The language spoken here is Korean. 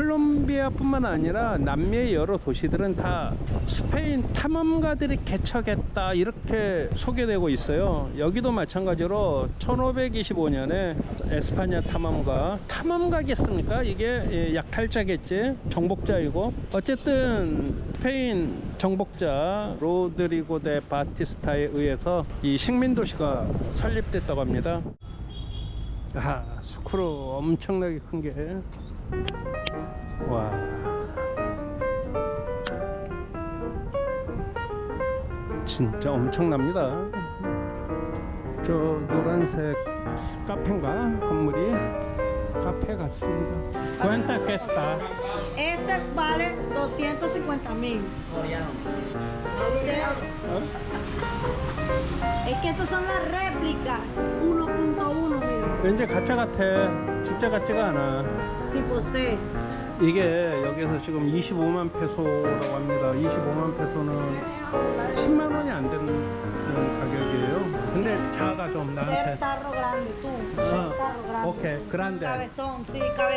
콜롬비아뿐만 아니라 남미의 여러 도시들은 다 스페인 탐험가들이 개척했다 이렇게 소개되고 있어요. 여기도 마찬가지로 1525년에 에스파냐 탐험가 탐험가겠습니까? 이게 예, 약탈자겠지 정복자이고 어쨌든 스페인 정복자 로드리고 데 바티스타에 의해서 이 식민 도시가 설립됐다고 합니다. 아, 스크루 엄청나게 큰 게. 진짜 엄청납니다. 저 노란색 카페인가? 건물이 카페 같습니다. Cuenta que está. Este vale 250 mil. Es que estas son las réplicas. 1.1 mil. 왠지 가짜 같아. 진짜 같지가 않아. Tipo C. 이게 여기서 지금 25만 페소라고 합니다. 25만 페소는 근데 작아 좀 Ser 나한테. tarro grande, tú. Ser 아, tarro grande. 오케이, 그란데. Cabezón, sí, cabeza